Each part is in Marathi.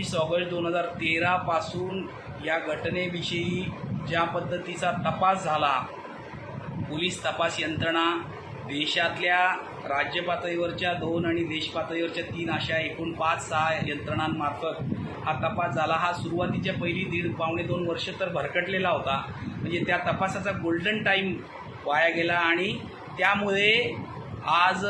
वीस ऑगस्ट दोन हजार तेरापासून या घटनेविषयी ज्या पद्धतीचा तपास झाला पोलीस तपास यंत्रणा देशातल्या राज्य पातळीवरच्या दोन आणि देश पातळीवरच्या तीन अशा एकूण पाच सहा यंत्रणांमार्फत हा तपास झाला. हा सुरुवातीच्या पहिली दीड पावणे दोन वर्ष तर भरकटलेला होता. म्हणजे त्या तपासाचा गोल्डन टाईम वाया गेला आणि त्यामुळे आज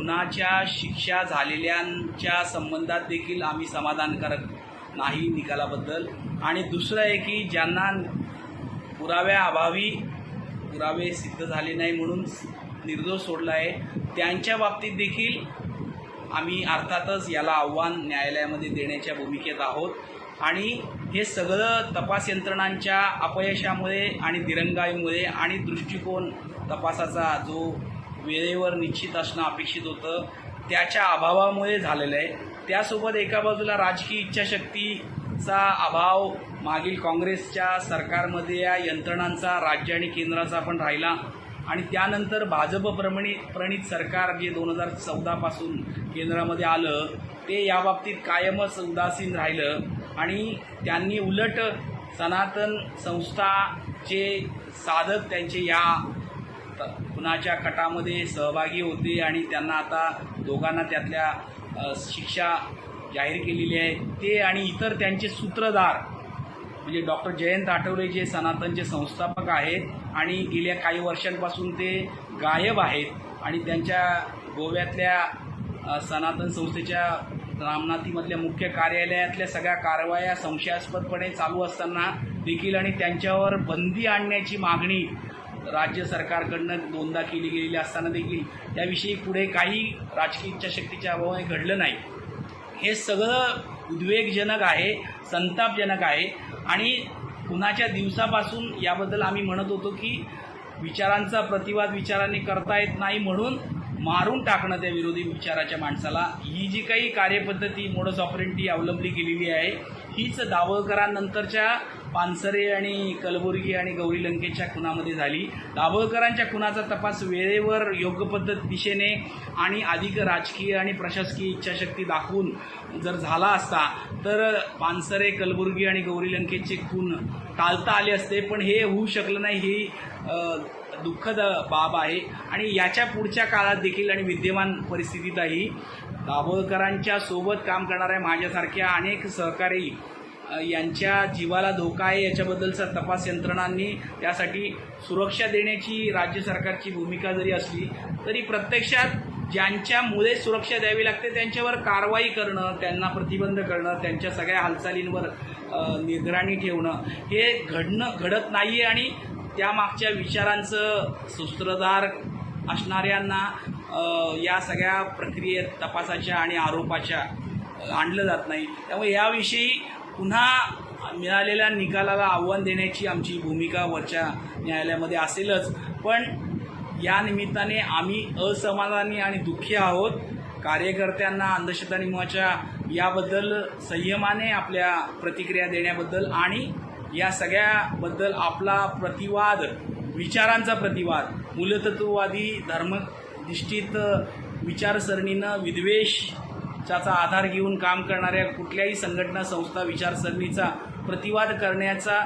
खुनाच्या शिक्षा झालेल्यांच्या संबंधात देखील आम्ही समाधानकारक नाही निकालाबद्दल. आणि दुसरं आहे की ज्यांना पुराव्याअभावी पुरावे सिद्ध झाले नाही म्हणून निर्दोष सोडला आहे त्यांच्या बाबतीत देखील आम्ही अर्थातच याला आव्हान न्यायालयामध्ये देण्याच्या भूमिकेत आहोत. आणि हे सगळं तपास यंत्रणांच्या अपयशामुळे आणि दिरंगाईमुळे आणि दृष्टिकोन तपासाचा जो वेळेवर निश्चित असणं अपेक्षित होतं. त्याच्या अभावामुळे झालेलं आहे. त्यासोबत एका बाजूला राजकीय इच्छाशक्तीचा अभाव मागील काँग्रेसच्या सरकारमध्ये या यंत्रणांचा राज्य आणि केंद्राचा पण राहिला. आणि त्यानंतर भाजप प्रमणी प्रणित सरकार जे दोन हजार चौदापासून केंद्रामध्ये आलं ते याबाबतीत कायमच उदासीन राहिलं. आणि त्यांनी उलट सनातन संस्थाचे साधक त्यांचे या खुनाच्या कटामध्ये सहभागी होते आणि त्यांना आता दोघांना त्यातल्या शिक्षा जाहीर केलेली आहे. ते आणि इतर त्यांचे सूत्रधार म्हणजे डॉक्टर जयंत आठवले जे सनातनचे संस्थापक आहेत आणि गेल्या काही वर्षांपासून ते गायब आहेत आणि त्यांच्या गोव्यातल्या सनातन संस्थेच्या रामनाथीमधल्या मुख्य कार्यालयातल्या सगळ्या कारवाया संशयास्पदपणे चालू असताना देखील आणि त्यांच्यावर बंदी आणण्याची मागणी राज्य सरकारकडनं दोनदा केली गेलेली असताना देखील त्याविषयी पुढे काही राजकीय इच्छाशक्तीच्या अभावाने घडलं नाही. हे सगळं उद्वेगजनक आहे संतापजनक आहे आणि कुणाच्या दिवसापासून याबद्दल आम्ही म्हणत होतो की विचारांचा प्रतिवाद विचारांनी करता येत नाही म्हणून मारून टाकणं त्या विरोधी विचाराच्या माणसाला. ही जी काही कार्यपद्धती मोडस ऑपरेंटी अवलंबली गेलेली आहे हीच दाभोळकरांनंतरच्या पानसरे आणि कलबुर्गी आणि गौरी लंकेच्या खुनामध्ये झाली. दाभोळकरांच्या खुनाचा तपास वेळेवर योग्य पद्धत दिशेने आणि अधिक राजकीय आणि प्रशासकीय इच्छाशक्ती दाखवून जर झाला असता तर पानसरे कलबुर्गी आणि गौरी लंकेचे खून टाळता आले असते. पण हे होऊ शकलं नाही ही दुःखद बाब आहे. आणि याच्या पुढच्या काळात देखील आणि विद्यमान परिस्थितीतही दाभोळकरांच्या सोबत काम करणाऱ्या माझ्यासारख्या अनेक सहकारी यांच्या जीवाला धोका आहे याच्याबद्दलचा तपास यंत्रणांनी त्यासाठी सुरक्षा देण्याची राज्य सरकारची भूमिका जरी असली तरी प्रत्यक्षात ज्यांच्यामुळे सुरक्षा द्यावी लागते त्यांच्यावर कारवाई करणं त्यांना प्रतिबंध करणं त्यांच्या सगळ्या हालचालींवर निगराणी ठेवणं हे घडणं घडत नाही आहे आणि त्यामागच्या विचारांचं सूत्रधार असणाऱ्यांना या सगळ्या प्रक्रियेत तपासाच्या आणि आरोपाच्या आणलं जात नाही. त्यामुळे याविषयी पुन्हा मिळालेल्या निकालाला आव्हान देण्याची आमची भूमिका वरच्या न्यायालयामध्ये असेलच. पण या निमित्ताने आम्ही असमाधानी आणि दुःखी आहोत. कार्यकर्त्यांना अंधश्रद्धा नियमाच्या याबद्दल संयमाने आपल्या प्रतिक्रिया देण्याबद्दल आणि या सगळ्याबद्दल आपला प्रतिवाद विचारांचा प्रतिवाद मूलतत्ववादी धर्मनिष्ठित विचारसरणीनं ज्याचा आधार घेऊन काम करणाऱ्या कुठल्याही संघटना संस्था विचारसरणीचा प्रतिवाद करण्याचा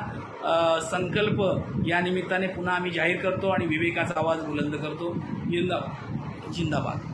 संकल्प या निमित्ताने पुन्हा आम्ही जाहीर करतो आणि विवेकाचा आवाज बुलंद करतो. जिंदा जिंदाबाद.